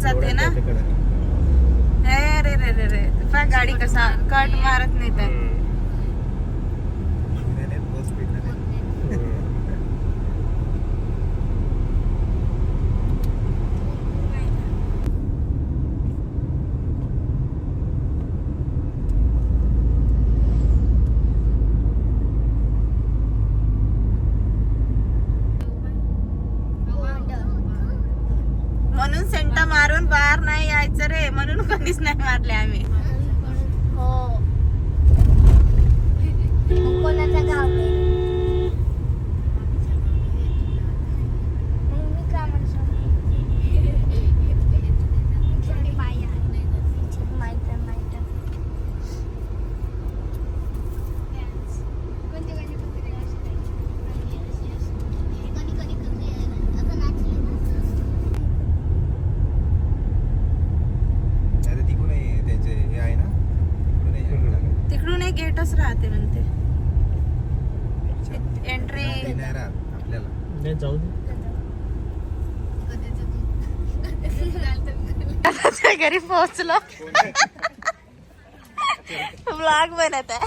जाते ना? हे रे रे रे. रे गाडी कसा कट मारत नाही तर. म्हणून मारून बाहेर नाही यायचं रे म्हणून कधीच नाही मारले आम्ही. हो. कोणाचा गाव आहे मग मी काय म्हणतो माहीत आहे, माहीत आहे. त्यांचे हे आहे ना तिकडून आहे तिकडून एक गेटच राहते म्हणते जागा. एंट्री गाडी नाही राहत आपल्याला नाही जाऊ दे घरी पोहोचलो. ब्लॉग बनत आहे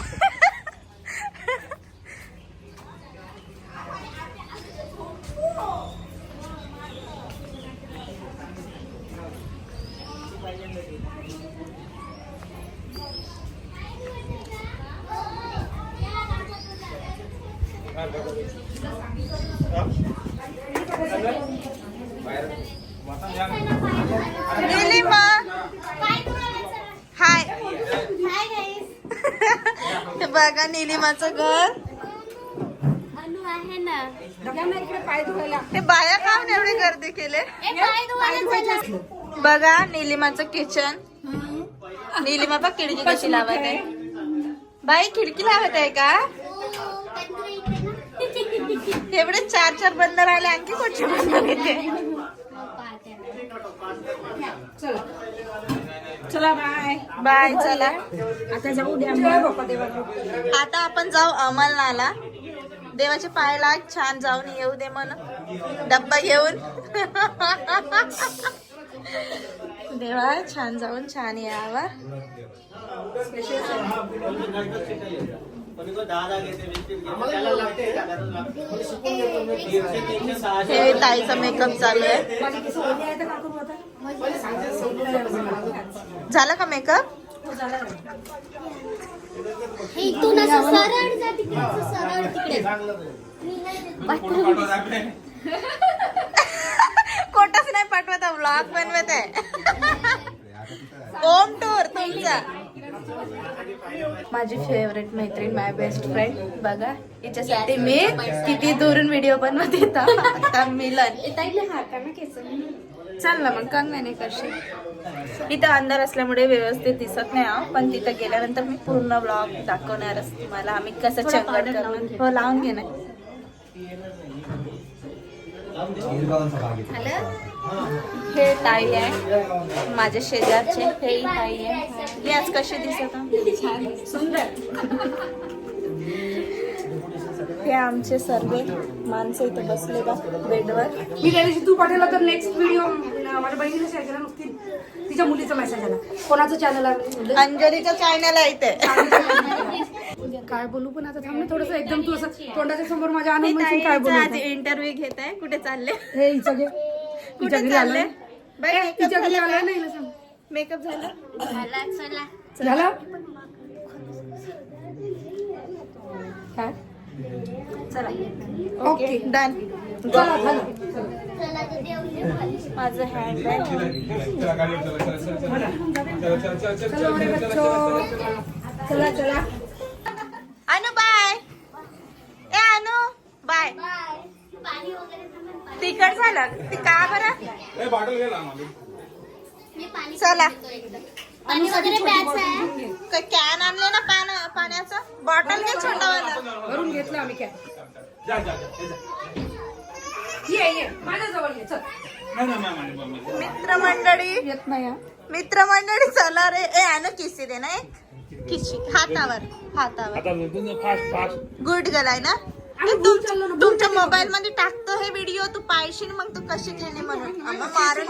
निलिमा हाय हे बघा निलिमाचं घर. अनु आहे ना. हे बाया का एवढे गर्दी केले. बघा निलिमाचं किचन निलिमा बघ खिडकी कशी लावत आहे. बाई खिडकी लावत आहे का? हो. एवढे चार चार बंद राहिले आणखी कोणचे बंद येते. चला बाय बाय चला. आता जाऊ द्या आता आपण जाऊ अमलनाला देवाचे पाय लाग छान जाऊन येऊ दे म्हणून. डब्बा घेऊन. देवा छान जाऊन छान यावा. हे ताईचा मेकअप चालू आहे. झाला का मेकअप? हे इथून असं सरळ जा तिकडे असं सरळ तिकडे. बाथरूम. कोटाच नाही पाठवत ब्लॉग बनवत. आहे ओम टूर तुमचा. माझी फेवरेट मैत्रीण माय बेस्ट फ्रेंड बघा हिच्यासाठी मी किती दुरून व्हिडिओ बनवत येतो. आता मिलन. चल ना मग कंगने करशील. इथं अंधार असल्यामुळे व्यवस्थित दिसत नाही हा. पण तिथं गेल्यानंतर मी पूर्ण ब्लॉग दाखवणारच तुम्हाला आम्ही कसं करणार? हो लावून घे ना. हे ताई आहे. माझ्या शेजारचे हे ताई आहे. हे आज कसे दिसत? छान. सुंदर. हे आमचे सर्व माणसं इथं बसले बा बेडवर. मी त्या दिवशी तू पाठवला तर नेक्स्ट व्हिडिओ माझ्या बहिणीला शेअर केला नुसती. तिच्या मुलीचा मेसेज आला. कोणाचं चॅनल आहे? अंजलीच्या चॅनल आहे इथे. काय बोलू पण आता थांब थोडस. एकदम तू असं तोंडाच्या समोर माझ्या आनंद काय बोलू? इंटरव्ह्यू घेत आहे. कुठे चालले? हे हिचं कुठे घरी चालले आलं बाई हिच्या मेकअप घरी झाला आलं नाही हिला सांग. मेकअप झाला चला चला झालं काय चला ओके डन चला झालं चला तर देव देव. माझं हँड चलो बच्चों चला चला अनु बाय ए अनु बाय बाय पाणी वगैरे थांबा, पाणी. तिकट झालं चला. पाणी वगैरे प्यायचं आहे? काय कॅन आणले ना पान पाण्याचा? बॉटल घे छोटावाला. भरून घेतलं आम्ही काय ये ये माझ्या जवळ ये चल. मित्रमंडळी. येत नाही हा. मित्रमंडळी चला रे. ए अनु किसी दे ना एक किशी हातावर हातावर. आता फास्ट फास्ट. गुड गलाय ना? तुमच्या. मोबाईल मध्ये टाकतो हे व्हिडिओ तू पाहशील मग तू कशी केली म्हणून. मारून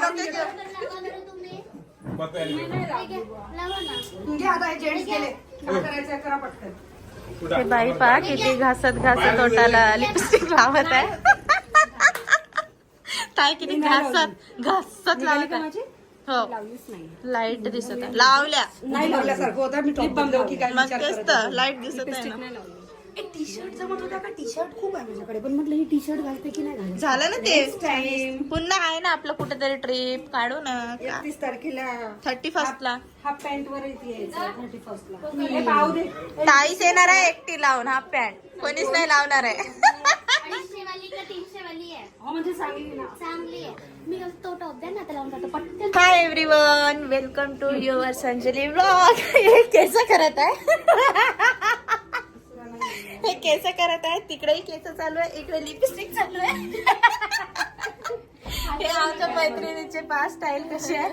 हे जेंट्स गेले काय करायचं करा पटकन. हे बाई पहा किती घासत घासत ओटाला लिपस्टिक लावत आहे. ताई किती घासत घासत लावत आहे. माझी? हो. लावलीच नाही. लाइट दिसत आहे. लावल्या. नाही लावल्यासारखं होता. मी टॉप बंद की काय मग तेच तर. लाइट दिसत आहे ना. टी शर्ट जमत होता का? टी शर्ट खूप आहे माझ्याकडे. पण म्हटलं ही टी शर्ट घालते की नाही घालते? झालं ना ते? टाइम पुन्हा आहे ना आपलं कुठेतरी ट्रिप काढू ना. एकतीस तारखेला. थर्टी फर्स्ट ला. हाफ पॅन्ट वर थर्टी फर्स्ट ला. पाहू दे. ताईच येणार आहे एकटी लावून हाफ पॅन्ट कोणीच नाही लावणार आहे. अडीचशे वाली का तीनशे वाली आहे? हो म्हणजे सांगितली ना. चांगली आहे. मी तो टॉप द्या ना त्याला जातो. पटकन. Hi everyone welcome to your Sanjali blog केस करत आहे. हे केस करत आहे तिकडेही केस चालू आहे इकडे लिपस्टिक चालू आहे. हे आमच्या मैत्रिणीचे पाच स्टाईल कसे आहे?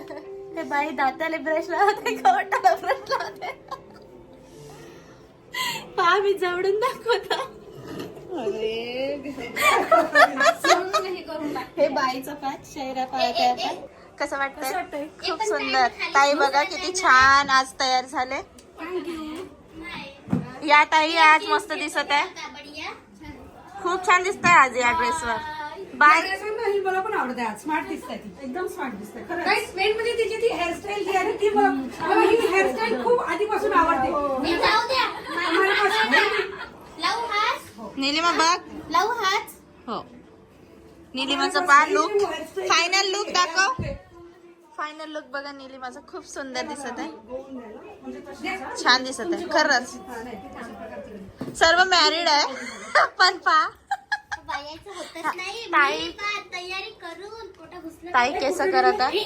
हे बाई दाताले ब्रश लावते कवटाला ब्रश लावते. पहा मी जवळून दाखवतो. अरे. हे बाईचं पाच शहरा पाहत आहे आता. कसं वाटतंय? खूप सुंदर. ताई बघा किती छान आज तयार झाले. या ताई आज मस्त दिसत आहे. खूप छान दिसत आहे आज या ड्रेसवर बाय ही मला पण आवडते आज. स्मार्ट दिसते ती. एकदम स्मार्ट दिसते काही मेन म्हणजे तिची ती हेअरस्टाईल जी आहे ती मला मला ही हेअरस्टाईल खूप आधीपासून आवडते. हे. जाऊ द्या. आम्हाला कसं- लावू हात. निलिमा बघ. लावू हात. हो. निलिमाचं लुक फायनल लुक दाखव. फायनल लुक बघा निलिमाचं खूप सुंदर दिसत आहे. छान दिसत आहे. खरंच. सर्व मॅरिड आहे. पण नाही. ताई- मी का तयारी करून पोटा घुसलं ताई केस करत आहे.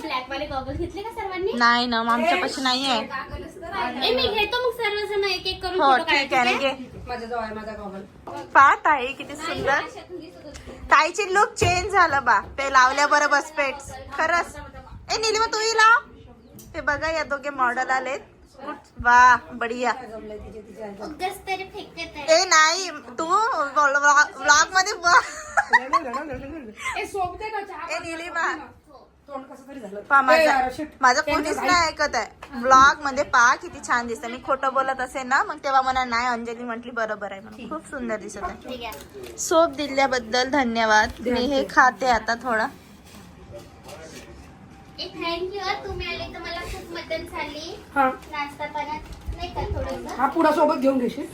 ब्लॅक वाले गॉगल घेतले का सर्वांनी? नाही ना आमच्यापाशी नाही आहे ए मी घेतो मग सर्वजण एक एक करून हो ठीक आहे माझा माझा पहा ताई किती सुंदर. ताईची लुक चेंज झालं बा. ते लावल्या बरोबर स्पेट्स खरंच. ए निलिमा तूही लाव ते बघा या दोघे मॉडेल आलेत. वा बढिया. उगाच तरी फेकत आहे. ए नाही तू ब्लॉगमध्ये ए सोप दे ना चहा? ए निलिमा. तोंड कसं तरी झालं. पहा माझा कोणीच नाही ऐकत आहे. ब्लॉगमध्ये पहा किती छान दिसतं. मी खोटं बोलत असेल ना मग तेव्हा मला नाही अंजली म्हटली बरोबर आहे म्हणून. खूप सुंदर दिसत आहे. सोप दिल्याबद्दल धन्यवाद. मी हे खाते आता थोडं. ए थँक्यू तुम्ही आले तर मला खूप मदत झाली. हा. नाश्ता पाण्यात नाही का थोडस? हा पुढा सोबत घेऊन घेशील?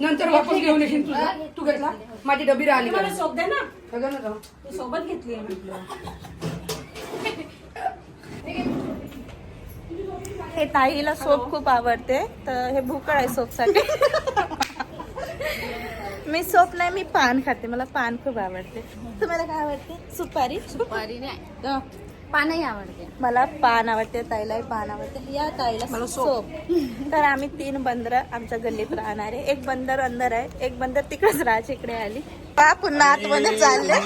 नंतर वापस घेऊन येशील तुझा. तू घेतला? माझी डबी राहिली मला. सोप दे ना. सोबत घेतली हे ताईला सोप खूप आवडते. तर हे भूकळ आहे सोपसाठी. मी सोप नाही मी पान खाते. मला पान खूप आवडते. तुम्हाला काय आवडते? सुपारी? सुपारी नाही. पानही आवडते. मला पान आवडते ताईलाही पान आवडते. या ताईला मला सोप. तर आम्ही तीन बंदर आमच्या गल्लीत राहणार आहे. एक बंदर अंदर आहे एक बंदर तिकडेच राहायची इकडे आली. पा पुन्हा आतमध्ये चालले.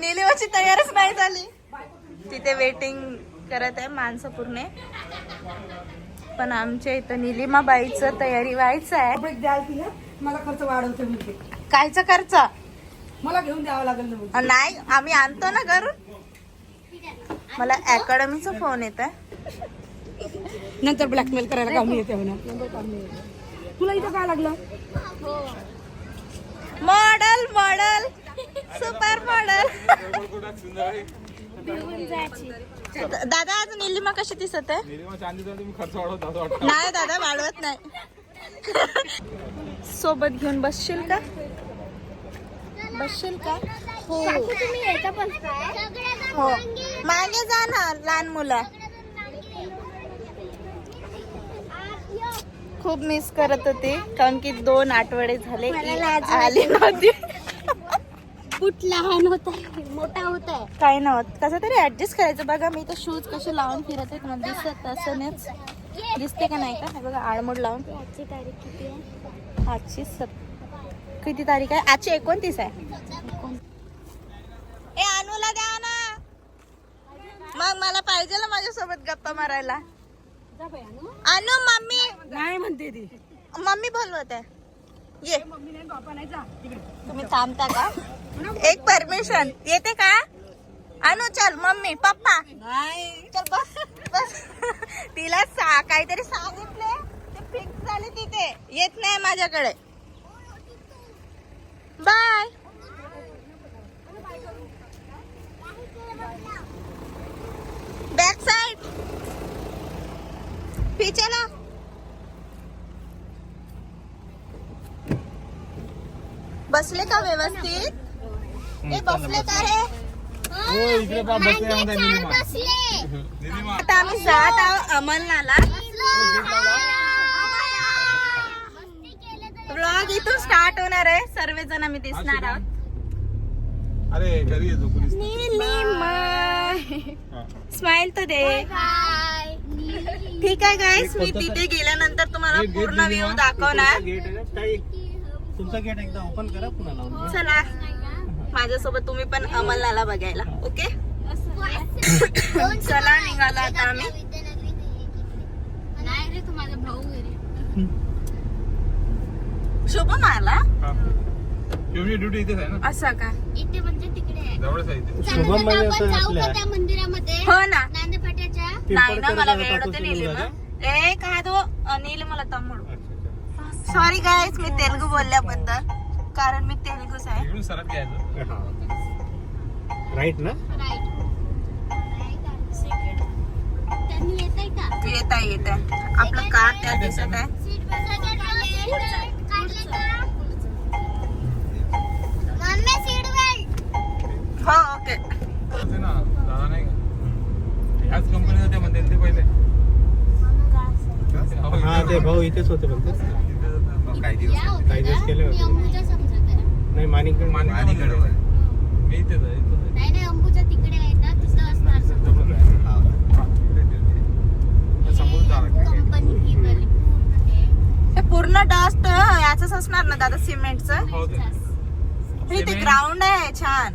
निलिमाची तयारच नाही झाली. तिथे वेटिंग करत आहे माणसं पूर्ण. पण आमच्या इथं निलिमा बाईचं तयारी व्हायचं आहे. ब्रेक द्याल तिला? मला खर्च वाढवते कायचा खर्च? मला घेऊन द्यावं लागेल ना. नाही आम्ही आणतो ना घरून. मला अकॅडमीचा फोन येत आहे नंतर ब्लॅकमेल करायला कामी येते म्हणा. तुला इथं काय लागलं? Model model. Super model. दादा आज निलिमा कशी दिसत आहे? नाही दादा वाढवत नाही. सोबत घेऊन बसशील का? बसशील का? हो. तुम्ही यायचा पण. हो. मागे जा ना लहान मुलं. खूप मिस करत होती कारण की दोन आठवडे झाले लाज आली नव्हती. बुट लहान होत आहे मोठा होत आहे काय नव्हत. कसं तरी ऍडजस्ट करायचं. बघा मी तर शूज कसे लावून फिरत आहे तुम्हाला दिसत असं नाहीच दिसते का नाही का? बघा आळमोड लावून. आजची तारीख किती आहे? आजची सत किती तारीख आहे? आजची एकोणतीस आहे. ए अनुला द्या ना. मग मला पाहिजे ना माझ्यासोबत गप्पा मारायला. अनु मम्मी. नाही म्हणते ती. मम्मी बोलवत. आहे ये नाही नाही तुम्ही थांबता का? एक परमिशन येते का? अनु चल मम्मी पप्पा. चल बस बस तिला सा काहीतरी सांगितले. ते फिक्स झाले तिथे. येत नाही माझ्याकडे. बाय. बॅक साइड पीछे ला बसले का व्यवस्थित? ए बसले का रे. बसले आता आम्ही जात आहोत अमलनाला मस्ती केलं तर ब्लॉग इथून स्टार्ट होणार आहे. सर्वजण आम्ही दिसणार आहोत. अरे घरी येतो पोलीस. स्माइल तर दे. बाय ठीक आहे गाईस मी तिथे गेल्यानंतर तुम्हाला पूर्ण व्ह्यू दाखवणार. तुमचा गेट एकदा ओपन करा पुन्हा लावून चला. माझ्यासोबत तुम्ही पण अमलनाला बघायला ओके? चला निघाला आता आम्ही. नाही रे तू माझा भाऊ शुभम आला असं का? इथे म्हणजे तिकडे आहे. जवळच आहे त्या मंदिरामध्ये? हो ना. नाही ना मला वेळ होते काकूची ना? नेली अनिल मला तम्मड सॉरी गाईस मी तेलगू बोलल्याबद्दल. कारण मी तेलगूच आहे. राईट ना? राईट त्यांनी येत आहे का? येत आहे येत आहे आपलं का त्या दिसत आहे. हो ओके होते ना दादा नाही का ह्याच कंपनीचं ते म्हणते ते पहिले हो, ते भाऊ इथेच होते म्हणते. काही दिवस काही दिवस केले होते नाही माणिकमध्ये. मी इथेच आहे ना तिथं असणार इथं आहे. हा, इकडे duty. समोर जावं लागतं. कंपनी ही वाली पूर्ण हे. हे पूर्ण डस्ट याच असणार ना दादा सिमेंटचं. हो ते. ते ग्राउंड आहे छान.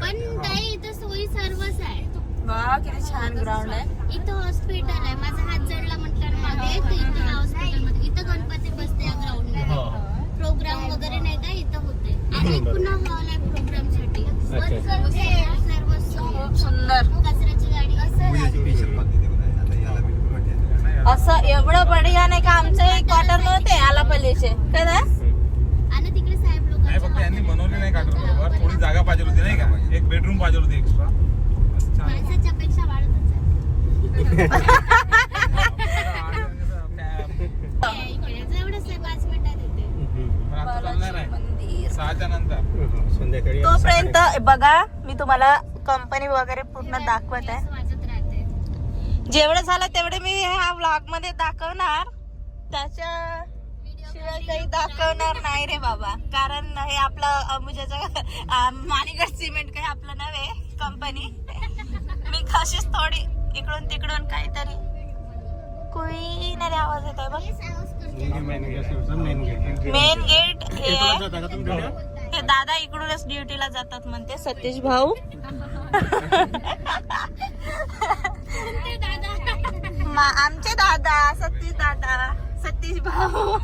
पण ताई इथं सोयी सर्वच आहे. वा किती छान ग्राउंड आहे. इथं हॉस्पिटल आहे. माझा हात जडला म्हटल्यावर मागे तर इथं ह्या हॉस्पिटलमध्ये इथं गणपती बसते या ग्राउंड हो. प्रोग्राम वगैरे नाही का? इथं होते. आणि पुन्हा हॉल आहे प्रोग्रामसाठी. सर्व. खूप सुंदर. कचऱ्याची गाडी. असं एवढं बढिया नाही का? आमचे क्वार्टर नव्हते आलापल्लीचे काय ना? आणि तिकडे साहेब लोक नाही फक्त यांनी बनवली नाही काढून बरोबर. थोडी जागा पाहिजे होती नाही का? एक बेडरूम पाहिजे होती एक्स्ट्रा सहाच्या नंतर. संध्याकाळी तोपर्यंत बघा मी तुम्हाला कंपनी वगैरे पूर्ण दाखवत आहे. जेवढं झालं तेवढे मी ह्या व्लॉगमध्ये दाखवणार. त्याच्या शिवाय काही दाखवणार नाही रे बाबा. कारण हे आपलं अंबुजाचं मानिगड सिमेंट काही आपलं नव्हे कंपनी मी कशीच थोडी इकडून तिकडून काहीतरी. कोई नाही आवाज येतोय बघ. मेन गेट मेन गेट हे? हे दादा इकडूनच ड्युटीला जातात म्हणते सतीश भाऊ. मा- आमचे दादा सतीश दादा. सतीश भाऊ.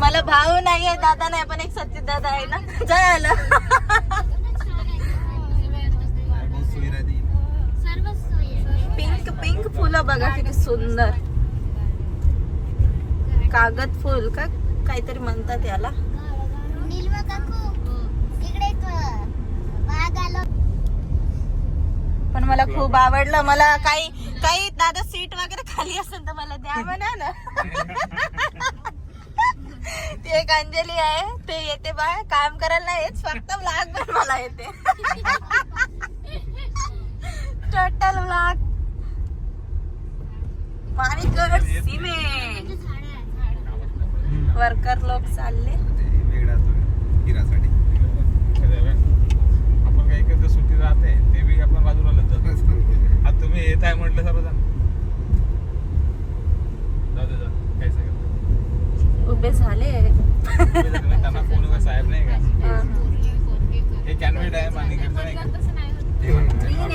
मला भाऊ नाही आहे दादा नाही पण एक सतीश दादा आहे ना. झालं पिंक पिंक फुलं बघा किती सुंदर. कागद फुल का काहीतरी म्हणतात याला. निलवा काकू इकडे एक वाघ आलो. पण मला खूप आवडलं. मला काही काही सीट वगैरे खाली असेल तर मला द्या म्हणा ना. ती एक अंजली आहे ते येते बा काम करायला नाही येत फक्त ब्लॉग पण मला येते. Total blog Manikgad cement worker लोक चालले. आपण काही काही सुट्टी राहते ते बी आपण बाजूला आता तुम्ही येत आहे म्हटलं सर्वजण जाऊ दे जाऊ काही सांगत उभे झाले नाही. त्यांना फोन वगैरे साहेब नाही का हे कॅनवेट आहे मानिकडचं नाही का ग्रीन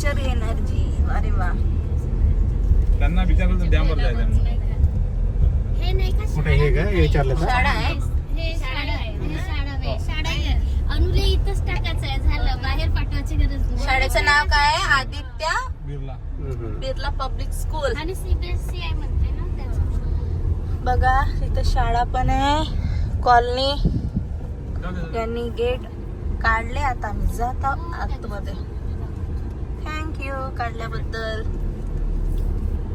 फ्युचर एनर्जी अरे वा. त्यांना विचारलं तर डॅमवर जायचं हे नाही का कुठे हे का हे विचारलं का? शाळा आहे. हे शाळा आहे. हे शाळा आहे. शाळा आहे. ते इथंच टाकायचं आहे. झालं. बाहेर पाठवायची गरज नाही. शाळेचं नाव काय? आहे Aditya Birla. Birla public school. आणि सीबीएसई आहे म्हणते ना त्याचं. बघा इथं शाळा पण आहे. कॉलनी. जाऊ दे, जाऊ दे. यांनी गेट काढले. आता आम्ही जात आतमध्ये. थँक्यू काढल्याबद्दल.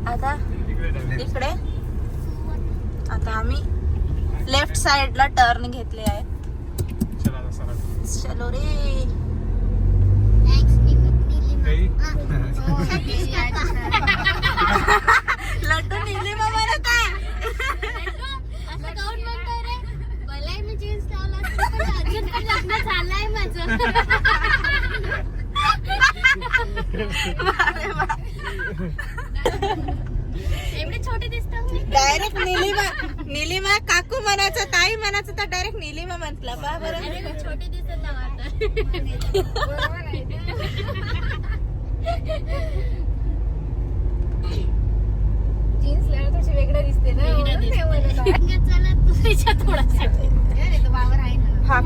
आता इकडे. आता आम्ही लेफ्ट साइडला टर्न घेतले आहे. चलो रे. लड्डू निलिमा बाबा काय? असं जीन्स लावला अजून पण लग्न झालंय माझं. छोटे डायरेक्ट निलिमा निलिमा काकू म्हणायचं ताई म्हणायचं तर डायरेक्ट निलिमा म्हटलं. बा बरं. छोटे दिसत जीन्स लावलं थोडीशी वेगळं दिसते ना तुझ्या थोडासा. वावर आहे ना. हा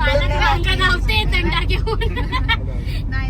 नाही